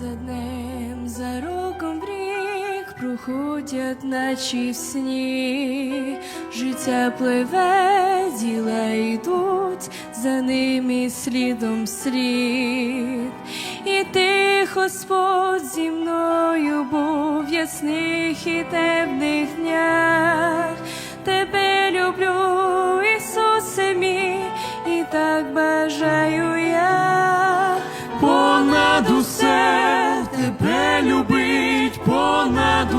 за днем, за роком в рік проходять наче в сні, життя пливе, діла йдуть, за ними слідом слід. І ти, Господь, зі мною був в ясних і темних днях. Тебе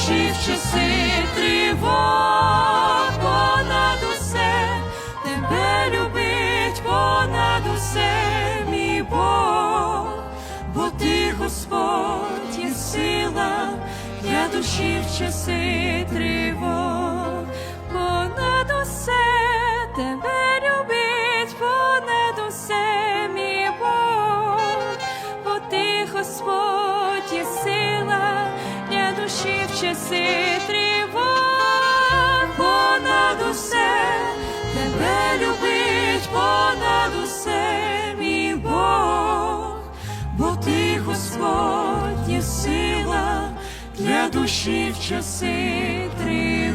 душі в часи тривог, понад усе. Тебе любить, понад усе мій Бог, бо ти Господь є сила для душі в часи тривог, Понад усе тебе душі в часи тривог, понад усе тебе любить, понад усе мій Бог, бо ти Господь сила для душі в часи тривог.